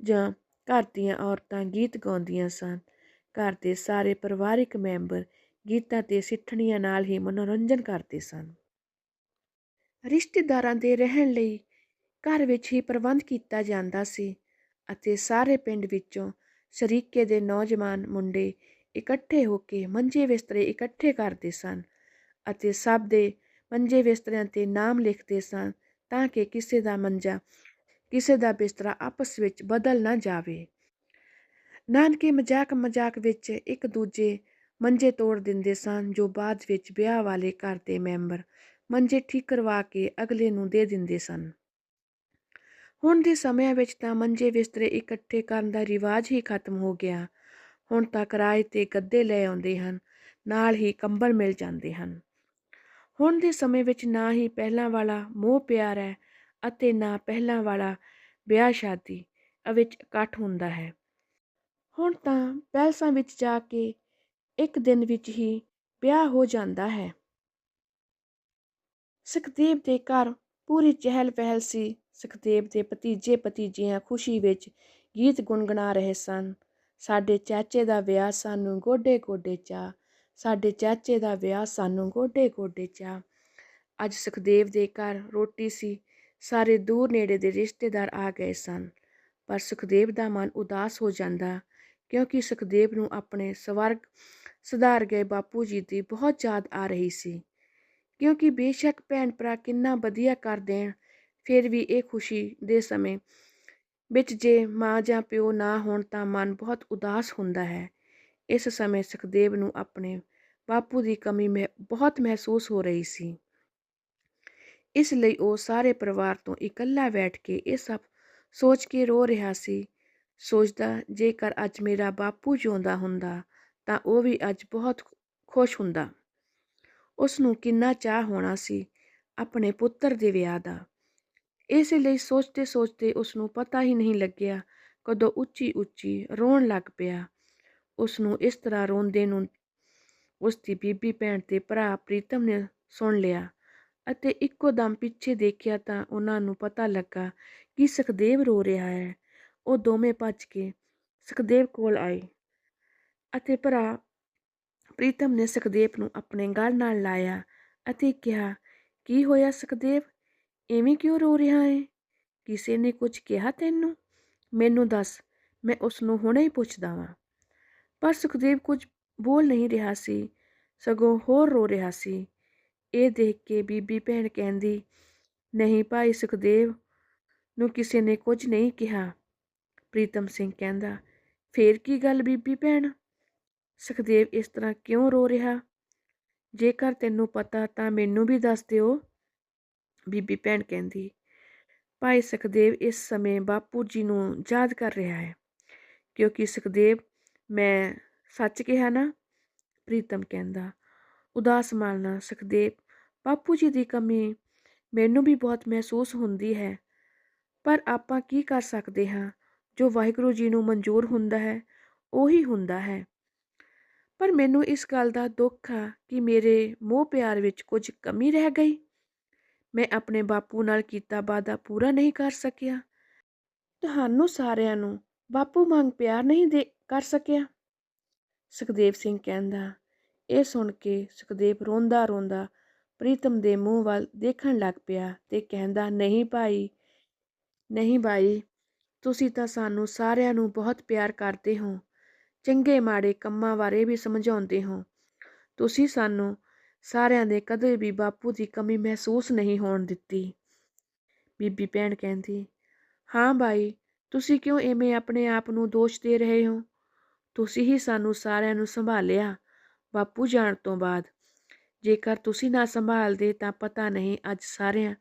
[SPEAKER 1] ਜਾਂ ਘਰ ਦੀਆਂ ਔਰਤਾਂ ਗੀਤ ਗਾਉਂਦੀਆਂ ਸਨ। ਘਰ ਦੇ ਸਾਰੇ ਪਰਿਵਾਰਿਕ ਮੈਂਬਰ ਗੀਤਾਂ ਤੇ ਸਿੱਠਣੀਆਂ ਨਾਲ ਹੀ ਮਨੋਰੰਜਨ ਕਰਦੇ ਸਨ। ਰਿਸ਼ਤੇਦਾਰਾਂ ਦੇ ਰਹਿਣ ਲਈ ਘਰ ਵਿੱਚ ਹੀ ਪ੍ਰਬੰਧ ਕੀਤਾ ਜਾਂਦਾ ਸੀ ਅਤੇ ਸਾਰੇ ਪਿੰਡ ਵਿੱਚੋਂ ਸ਼ਰੀਕੇ ਦੇ ਨੌਜਵਾਨ ਮੁੰਡੇ ਇਕੱਠੇ ਹੋ ਕੇ ਮੰਜੇ ਬਿਸਤਰੇ ਇਕੱਠੇ ਕਰਦੇ ਸਨ ਅਤੇ ਸਭ ਦੇ ਮੰਜੇ ਬਿਸਤਰਿਆਂ ਤੇ ਨਾਮ ਲਿਖਦੇ ਸਨ ਤਾਂ ਕਿ ਕਿਸੇ ਦਾ ਮੰਜਾ, ਕਿਸੇ ਦਾ ਬਿਸਤਰਾ ਆਪਸ ਵਿੱਚ ਬਦਲ ਨਾ ਜਾਵੇ। ਨਾਨਕੇ ਮਜ਼ਾਕ ਮਜ਼ਾਕ ਵਿੱਚ ਇੱਕ ਦੂਜੇ ਮੰਜੇ ਤੋੜ ਦਿੰਦੇ ਸਨ, ਜੋ ਬਾਅਦ ਵਿੱਚ ਵਿਆਹ ਵਾਲੇ ਘਰ ਦੇ ਮੈਂਬਰ ਮੰਜੇ ਠੀਕ ਕਰਵਾ ਕੇ ਅਗਲੇ ਨੂੰ ਦੇ ਦਿੰਦੇ ਸਨ। ਹੁਣ ਦੇ ਸਮਿਆਂ ਵਿੱਚ ਤਾਂ ਮੰਜੇ ਬਿਸਤਰੇ ਇਕੱਠੇ ਕਰਨ ਦਾ ਰਿਵਾਜ ਹੀ ਖਤਮ ਹੋ ਗਿਆ। ਹੁਣ ਤਾਂ ਕਿਰਾਏ ਤੇ ਗੱਦੇ ਲੈ ਆਉਂਦੇ ਹਨ, ਨਾਲ ਹੀ ਕੰਬਲ ਮਿਲ ਜਾਂਦੇ ਹਨ। ਹੁਣ ਦੇ ਸਮੇਂ ਵਿੱਚ ਨਾ ਹੀ ਪਹਿਲਾਂ ਵਾਲਾ ਮੋਹ ਪਿਆਰ ਹੈ ਅਤੇ ਨਾ ਪਹਿਲਾਂ ਵਾਲਾ ਵਿਆਹ ਸ਼ਾਦੀ ਵਿੱਚ ਇਕੱਠ ਹੁੰਦਾ ਹੈ। ਹੁਣ ਤਾਂ ਪੈਲਸਾਂ ਵਿੱਚ ਜਾ ਕੇ ਇੱਕ ਦਿਨ ਵਿੱਚ ਹੀ ਵਿਆਹ ਹੋ ਜਾਂਦਾ ਹੈ। ਸੁਖਦੇਵ ਦੇ ਘਰ ਪੂਰੀ ਚਹਿਲ ਪਹਿਲ ਸੀ। ਸੁਖਦੇਵ ਦੇ ਭਤੀਜੇ ਭਤੀਜੀਆਂ ਖੁਸ਼ੀ ਵਿੱਚ ਗੀਤ ਗੁੰਗਣਾ ਰਹੇ ਸਨ। ਸਾਡੇ ਚਾਚੇ ਦਾ ਵਿਆਹ ਸਾਨੂੰ ਗੋਡੇ ਗੋਡੇ ਚਾ ਸਾਡੇ ਚਾਚੇ ਦਾ ਵਿਆਹ ਸਾਨੂੰ ਗੋਡੇ ਗੋਡੇ ਚਾ ਅੱਜ ਸੁਖਦੇਵ ਦੇ ਘਰ ਰੋਟੀ ਸੀ, ਸਾਰੇ ਦੂਰ ਨੇੜੇ ਦੇ ਰਿਸ਼ਤੇਦਾਰ ਆ ਗਏ ਸਨ। ਪਰ ਸੁਖਦੇਵ ਦਾ ਮਨ ਉਦਾਸ ਹੋ ਜਾਂਦਾ, ਕਿਉਂਕਿ ਸੁਖਦੇਵ ਨੂੰ ਆਪਣੇ ਸਵਰਗ ਸੁਧਾਰ ਗਏ ਬਾਪੂ ਜੀ ਦੀ ਬਹੁਤ ਯਾਦ ਆ ਰਹੀ ਸੀ। ਕਿਉਂਕਿ ਬੇਸ਼ੱਕ ਭੈਣ ਭਰਾ ਕਿੰਨਾ ਵਧੀਆ ਕਰ ਦੇਣ, ਫਿਰ ਵੀ ਇਹ ਖੁਸ਼ੀ ਦੇ ਸਮੇਂ ਵਿੱਚ ਜੇ ਮਾਂ ਜਾਂ ਪਿਓ ਨਾ ਹੋਣ ਤਾਂ ਮਨ ਬਹੁਤ ਉਦਾਸ ਹੁੰਦਾ ਹੈ। ਇਸ ਸਮੇਂ ਸੁਖਦੇਵ ਨੂੰ ਆਪਣੇ ਬਾਪੂ ਦੀ ਕਮੀ ਮਹਿ, ਬਹੁਤ ਮਹਿਸੂਸ ਹੋ ਰਹੀ ਸੀ। ਇਸ ਲਈ ਉਹ ਸਾਰੇ ਪਰਿਵਾਰ ਤੋਂ ਇਕੱਲਾ ਬੈਠ ਕੇ ਇਹ ਸਭ ਸੋਚ ਕੇ ਰੋ ਰਿਹਾ ਸੀ। ਸੋਚਦਾ, ਜੇਕਰ ਅੱਜ ਮੇਰਾ ਬਾਪੂ ਜਿਉਂਦਾ ਹੁੰਦਾ, ਤਾਂ ਉਹ ਵੀ ਅੱਜ ਬਹੁਤ ਖੁਸ਼ ਹੁੰਦਾ। ਉਸ ਨੂੰ ਕਿੰਨਾ ਚਾਹ ਹੋਣਾ ਸੀ ਆਪਣੇ ਪੁੱਤਰ ਦੇ ਵਿਆਹ ਦਾ। ਇਸ ਲਈ ਸੋਚਦੇ ਸੋਚਦੇ ਉਸ ਨੂੰ ਪਤਾ ਹੀ ਨਹੀਂ ਲੱਗਿਆ ਕਦੋਂ ਉੱਚੀ ਉੱਚੀ ਰੋਣ ਲੱਗ ਪਿਆ। ਉਸ ਨੂੰ ਇਸ ਤਰ੍ਹਾਂ ਰੋਂਦੇ ਨੂੰ ਉਸ ਦੀ ਬੀਬੀ ਭੈਣ ਤੇ ਭਰਾ ਪ੍ਰੀਤਮ ਨੇ ਸੁਣ ਲਿਆ ਅਤੇ ਇੱਕੋ ਦਮ ਪਿੱਛੇ ਦੇਖਿਆ ਤਾਂ ਉਹਨਾਂ ਨੂੰ ਪਤਾ ਲੱਗਾ ਕਿ ਸੁਖਦੇਵ ਰੋ ਰਿਹਾ ਹੈ। ਉਹ ਦੋਵੇਂ ਭੱਜ ਕੇ ਸੁਖਦੇਵ ਕੋਲ ਆਏ ਅਤੇ ਭਰਾ ਪ੍ਰੀਤਮ ਨੇ ਸੁਖਦੇਵ ਨੂੰ ਆਪਣੇ ਗਲ ਨਾਲ ਲਾਇਆ ਅਤੇ ਕਿਹਾ, ਕੀ ਹੋਇਆ ਸੁਖਦੇਵ? ਐਵੇਂ ਕਿਉਂ ਰੋ ਰਿਹਾ ਹੈ ਕਿਸੇ ਨੇ ਕੁਝ ਕਿਹਾ ਤੈਨੂੰ? ਮੈਨੂੰ ਦੱਸ, ਮੈਂ ਉਸ ਨੂੰ ਹੁਣੇ ਹੀ ਪੁੱਛਦਾ ਵਾਂ। ਪਰ ਸੁਖਦੇਵ ਕੁਝ ਬੋਲ ਨਹੀਂ ਰਿਹਾ ਸੀ ਸਗੋਂ ਹੋਰ ਰੋ ਰਿਹਾ ਸੀ ਇਹ ਦੇਖ ਕੇ ਬੀਬੀ ਭੈਣ ਕਹਿੰਦੀ ਨਹੀਂ ਭਾਈ ਸੁਖਦੇਵ ਨੂੰ ਕਿਸੇ ਨੇ ਕੁਝ ਨਹੀਂ ਕਿਹਾ ਪ੍ਰੀਤਮ ਸਿੰਘ ਕਹਿੰਦਾ ਫੇਰ ਕੀ ਗੱਲ ਬੀਬੀ ਭੈਣ ਸੁਖਦੇਵ ਇਸ ਤਰ੍ਹਾਂ ਕਿਉਂ ਰੋ ਰਿਹਾ ਜੇਕਰ ਤੈਨੂੰ ਪਤਾ ਤਾਂ ਮੈਨੂੰ ਵੀ ਦੱਸ ਦਿਓ ਬੀਬੀ ਭੈਣ ਕਹਿੰਦੀ ਭਾਈ ਸੁਖਦੇਵ ਇਸ ਸਮੇਂ ਬਾਪੂ ਜੀ ਨੂੰ ਯਾਦ ਕਰ ਰਿਹਾ ਹੈ ਕਿਉਂਕਿ ਸੁਖਦੇਵ ਮੈਂ ਸੱਚ ਕਿਹਾ ਨਾ, ਪ੍ਰੀਤਮ ਕਹਿੰਦਾ, ਉਦਾਸ ਮਨ ਨਾਲ ਸੁਖਦੇਵ, ਬਾਪੂ ਜੀ ਦੀ ਕਮੀ ਮੈਨੂੰ ਵੀ ਬਹੁਤ ਮਹਿਸੂਸ ਹੁੰਦੀ ਹੈ। ਪਰ ਆਪਾਂ ਕੀ ਕਰ ਸਕਦੇ ਹਾਂ? ਜੋ ਵਾਹਿਗੁਰੂ ਜੀ ਨੂੰ ਮਨਜ਼ੂਰ ਹੁੰਦਾ ਹੈ, ਉਹੀ ਹੁੰਦਾ ਹੈ। ਪਰ ਮੈਨੂੰ ਇਸ ਗੱਲ ਦਾ ਦੁੱਖ ਆ ਕਿ ਮੇਰੇ ਮੋਹ ਪਿਆਰ ਵਿੱਚ ਕੁਝ ਕਮੀ ਰਹਿ ਗਈ। ਮੈਂ ਆਪਣੇ ਬਾਪੂ ਨਾਲ ਕੀਤਾ ਵਾਅਦਾ ਪੂਰਾ ਨਹੀਂ ਕਰ ਸਕਿਆ। ਤੁਹਾਨੂੰ ਸਾਰਿਆਂ ਨੂੰ ਬਾਪੂ ਮੰਗ ਪਿਆਰ ਨਹੀਂ ਦੇ, ਕਰ ਸਕਿਆ। ਸੁਖਦੇਵ ਸਿੰਘ ਕਹਿੰਦਾ, ਇਹ ਸੁਣ ਕੇ ਸੁਖਦੇਵ ਰੋਂਦਾ ਰੋਂਦਾ ਪ੍ਰੀਤਮ ਦੇ ਮੂੰਹ ਵੱਲ ਦੇਖਣ ਲੱਗ ਪਿਆ ਤੇ ਕਹਿੰਦਾ, ਨਹੀਂ ਭਾਈ ਨਹੀਂ ਭਾਈ, ਤੁਸੀਂ ਤਾਂ ਸਾਨੂੰ ਸਾਰਿਆਂ ਨੂੰ ਬਹੁਤ ਪਿਆਰ ਕਰਦੇ ਹੋ। ਚੰਗੇ ਮਾੜੇ ਕੰਮਾਂ ਬਾਰੇ ਵੀ ਸਮਝਾਉਂਦੇ ਹੋ। ਤੁਸੀਂ ਸਾਨੂੰ ਸਾਰਿਆਂ ਦੇ ਕਦੇ ਵੀ ਬਾਪੂ ਦੀ ਕਮੀ ਮਹਿਸੂਸ ਨਹੀਂ ਹੋਣ ਦਿੱਤੀ। ਬੀਬੀ ਭੈਣ ਕਹਿੰਦੀ, ਹਾਂ ਭਾਈ ਤੁਸੀਂ ਕਿਉਂ ਐਵੇਂ ਆਪਣੇ ਆਪ ਨੂੰ ਦੋਸ਼ ਦੇ ਰਹੇ ਹੋ? ਤੁਸੀਂ ਹੀ ਸਾਨੂੰ ਸਾਰਿਆਂ ਨੂੰ ਸੰਭਾਲਿਆ ਬਾਪੂ ਜਾਣ ਤੋਂ ਬਾਅਦ। ਜੇਕਰ ਤੁਸੀਂ ਨਾ ਸੰਭਾਲਦੇ ਤਾਂ ਪਤਾ ਨਹੀਂ ਅੱਜ ਸਾਰਿਆਂ,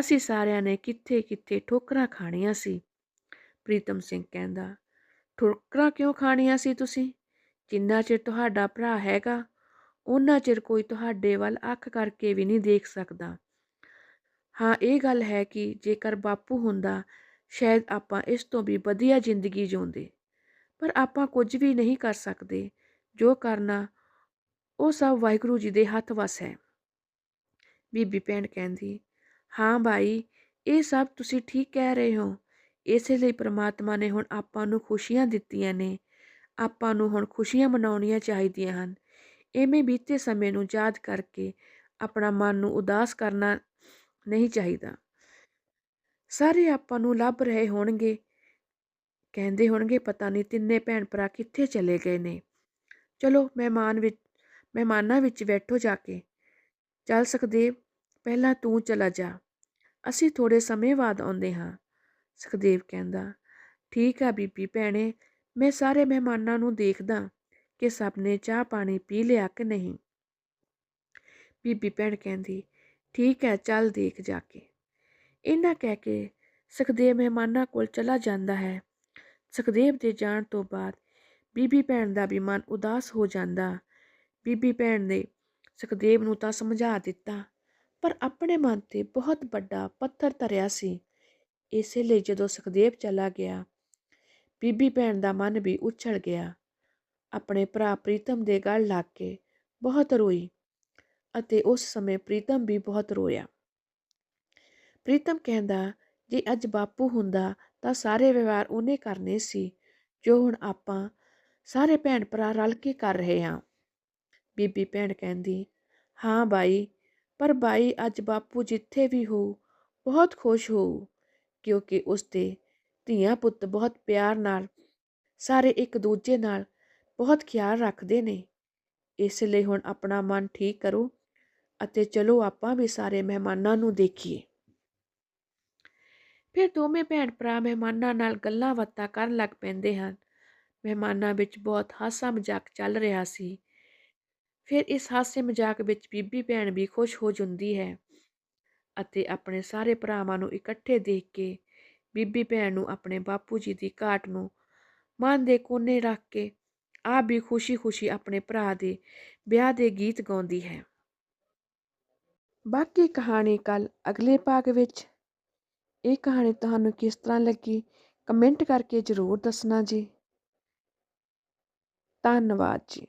[SPEAKER 1] ਅਸੀਂ ਸਾਰਿਆਂ ਨੇ ਕਿੱਥੇ ਕਿੱਥੇ ਠੋਕਰਾਂ ਖਾਣੀਆਂ ਸੀ। ਪ੍ਰੀਤਮ ਸਿੰਘ ਕਹਿੰਦਾ, ਠੋਕਰਾਂ ਕਿਉਂ ਖਾਣੀਆਂ ਸੀ ਤੁਸੀਂ? ਜਿੰਨਾ ਚਿਰ ਤੁਹਾਡਾ ਭਰਾ ਹੈਗਾ ਉਹਨਾਂ ਚਿਰ ਕੋਈ ਤੁਹਾਡੇ ਵੱਲ ਅੱਖ ਕਰਕੇ ਵੀ ਨਹੀਂ ਦੇਖ ਸਕਦਾ। ਹਾਂ, ਇਹ ਗੱਲ ਹੈ ਕਿ ਜੇਕਰ ਬਾਪੂ ਹੁੰਦਾ ਸ਼ਾਇਦ ਆਪਾਂ ਇਸ ਤੋਂ ਵੀ ਵਧੀਆ ਜ਼ਿੰਦਗੀ ਜਿਉਂਦੇ ਪਰ ਆਪਾਂ ਕੁਝ ਵੀ ਨਹੀਂ ਕਰ ਸਕਦੇ, ਜੋ ਕਰਨਾ ਉਹ ਸਭ ਵਾਹਿਗੁਰੂ ਜੀ ਦੇ ਹੱਥ ਵਸ ਹੈ। ਬੀਬੀ ਭੈਣ ਕਹਿੰਦੀ, ਹਾਂ ਭਾਈ ਇਹ ਸਭ ਤੁਸੀਂ ਠੀਕ ਕਹਿ ਰਹੇ ਹੋ। ਇਸੇ ਲਈ ਪ੍ਰਮਾਤਮਾ ਨੇ ਹੁਣ ਆਪਾਂ ਨੂੰ ਖੁਸ਼ੀਆਂ ਦਿੱਤੀਆਂ ਨੇ। ਆਪਾਂ ਨੂੰ ਹੁਣ ਖੁਸ਼ੀਆਂ ਮਨਾਉਣੀਆਂ ਚਾਹੀਦੀਆਂ ਹਨ। ਐਵੇਂ ਬੀਤੇ ਸਮੇਂ ਨੂੰ ਯਾਦ ਕਰਕੇ ਆਪਣਾ ਮਨ ਨੂੰ ਉਦਾਸ ਕਰਨਾ ਨਹੀਂ ਚਾਹੀਦਾ। ਸਾਰੇ ਆਪਾਂ ਨੂੰ ਲੱਭ ਰਹੇ ਹੋਣਗੇ। ਕਹਿੰਦੇ ਹੋਣਗੇ, ਪਤਾ ਨਹੀਂ ਤਿੰਨੇ ਭੈਣ ਭਰਾ ਕਿੱਥੇ ਚਲੇ ਗਏ ਨੇ। ਚਲੋ, ਮਹਿਮਾਨ ਵਿੱਚ ਮਹਿਮਾਨਾਂ ਵਿੱਚ ਬੈਠੋ ਜਾ ਕੇ। ਚੱਲ ਸੁਖਦੇਵ, ਪਹਿਲਾਂ ਤੂੰ ਚਲਾ ਜਾ। ਅਸੀਂ ਥੋੜੇ ਸਮੇਂ ਬਾਅਦ ਆਉਂਦੇ ਹਾਂ। ਸੁਖਦੇਵ ਕਹਿੰਦਾ, ਠੀਕ ਆ ਬੀਬੀ ਭੈਣੇ, ਮੈਂ ਸਾਰੇ ਮਹਿਮਾਨਾਂ ਨੂੰ ਦੇਖਦਾ ਕਿ ਸਭ ਨੇ ਚਾਹ ਪਾਣੀ ਪੀ ਲਿਆ ਕਿ ਨਹੀਂ। ਬੀਬੀ ਭੈਣ ਕਹਿੰਦੀ, ਠੀਕ ਹੈ, ਚੱਲ ਦੇਖ ਜਾ ਕੇ। ਇਹਨਾਂ ਕਹਿ ਕੇ ਸੁਖਦੇਵ ਮਹਿਮਾਨਾਂ ਕੋਲ ਚਲਾ ਜਾਂਦਾ ਹੈ। ਸੁਖਦੇਵ ਦੇ ਜਾਣ ਤੋਂ ਬਾਅਦ ਬੀਬੀ ਭੈਣ ਦਾ ਵੀ ਮਨ ਉਦਾਸ ਹੋ ਜਾਂਦਾ। ਬੀਬੀ ਭੈਣ ਨੇ ਸੁਖਦੇਵ ਨੂੰ ਤਾਂ ਸਮਝਾ ਦਿੱਤਾ, ਪਰ ਆਪਣੇ ਮਨ ਤੇ ਬਹੁਤ ਵੱਡਾ ਪੱਥਰ ਧਰਿਆ ਸੀ। ਇਸੇ ਲਈ ਜਦੋਂ ਸੁਖਦੇਵ ਚਲਾ ਗਿਆ, ਬੀਬੀ ਭੈਣ ਦਾ ਮਨ ਵੀ ਉਛਲ ਗਿਆ। ਆਪਣੇ ਭਰਾ ਪ੍ਰੀਤਮ ਦੇ ਗਲ ਲੱਗ ਕੇ ਬਹੁਤ ਰੋਈ ਅਤੇ ਉਸ ਸਮੇਂ ਪ੍ਰੀਤਮ ਵੀ ਬਹੁਤ ਰੋਇਆ। ਪ੍ਰੀਤਮ ਕਹਿੰਦਾ, ਜੇ ਅੱਜ ਬਾਪੂ ਹੁੰਦਾ ਤਾਂ ਸਾਰੇ ਵਿਵਹਾਰ ਉਹਨੇ ਕਰਨੇ ਸੀ, ਜੋ ਹੁਣ ਆਪਾਂ ਸਾਰੇ ਭੈਣ ਭਰਾ ਰਲ ਕੇ ਕਰ ਰਹੇ ਹਾਂ। ਬੀਬੀ ਭੈਣ ਕਹਿੰਦੀ, ਹਾਂ ਬਾਈ, ਪਰ ਬਾਈ ਅੱਜ ਬਾਪੂ ਜਿੱਥੇ ਵੀ ਹੋ, ਬਹੁਤ ਖੁਸ਼ ਹੋ, ਕਿਉਂਕਿ ਉਸਦੇ ਧੀਆਂ ਪੁੱਤ ਬਹੁਤ ਪਿਆਰ ਨਾਲ, ਸਾਰੇ ਇੱਕ ਦੂਜੇ ਨਾਲ ਬਹੁਤ ਖਿਆਲ ਰੱਖਦੇ ਨੇ। ਇਸ ਲਈ ਹੁਣ ਆਪਣਾ ਮਨ ਠੀਕ ਕਰੋ ਅਤੇ ਚਲੋ ਆਪਾਂ ਵੀ ਸਾਰੇ ਮਹਿਮਾਨਾਂ ਨੂੰ ਦੇਖੀਏ। ਫਿਰ ਦੋਵੇਂ ਭੈਣ ਭਰਾ ਮਹਿਮਾਨਾਂ ਨਾਲ ਗੱਲਾਂ ਬਾਤਾਂ ਕਰਨ ਲੱਗ ਪੈਂਦੇ ਹਨ। ਮਹਿਮਾਨਾਂ ਵਿੱਚ ਬਹੁਤ ਹਾਸਾ ਮਜ਼ਾਕ ਚੱਲ ਰਿਹਾ ਸੀ। ਫਿਰ ਇਸ ਹਾਸੇ ਮਜ਼ਾਕ ਵਿੱਚ ਬੀਬੀ ਭੈਣ ਵੀ ਖੁਸ਼ ਹੋ ਜਾਂਦੀ ਹੈ ਅਤੇ ਆਪਣੇ ਸਾਰੇ ਭਰਾਵਾਂ ਨੂੰ ਇਕੱਠੇ ਦੇਖ ਕੇ ਬੀਬੀ ਭੈਣ ਨੂੰ ਆਪਣੇ ਬਾਪੂ ਜੀ ਦੀ ਘਾਟ ਨੂੰ ਮਨ ਦੇ ਕੋਨੇ ਰੱਖ ਕੇ ਆਪ ਵੀ ਖੁਸ਼ੀ-ਖੁਸ਼ੀ ਆਪਣੇ ਭਰਾ ਦੇ ਵਿਆਹ ਦੇ ਗੀਤ ਗਾਉਂਦੀ ਹੈ। ਬਾਕੀ ਕਹਾਣੀ ਕੱਲ ਅਗਲੇ ਭਾਗ ਵਿੱਚ ਇਹ ਕਹਾਣੀ ਤੁਹਾਨੂੰ ਕਿਸ ਤਰ੍ਹਾਂ ਲੱਗੀ? ਕਮੈਂਟ ਕਰਕੇ ਜ਼ਰੂਰ ਦੱਸਣਾ ਜੀ। ਧੰਨਵਾਦ ਜੀ।